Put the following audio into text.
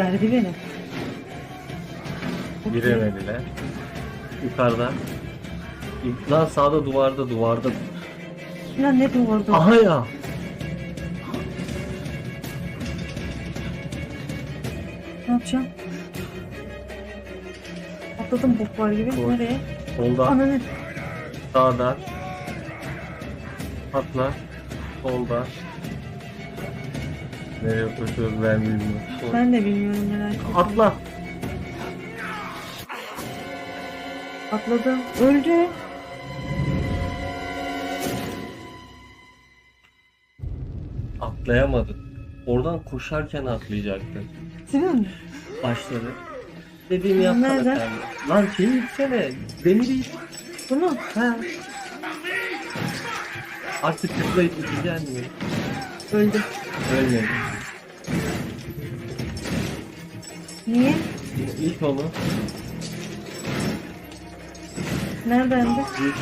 Geldi beni. Giremediler. Yukarıda. Lan sağda duvarda duvarda. Lan ne duvardı? Aha ya. Ne yapacağım? Atladım boklar gibi. Koş. Nereye? Solda. Ananı. Sağda. Atla. Solda. Nereye koşuyoruz ben bilmiyorum. Ben de bilmiyorum merak etme. Atla. Atladım. Öldü. Atlayamadın. Oradan koşarken atlayacaktın. Sinan. Başladı. Dediğimi yapsana Nereden? Lan şeyi yıksene. Demiri. Bunu. Ha. Artık tıklayıp gideceksin mi? Öldü. Ölmedi. Niye? İlk onu. Neredendi? İlk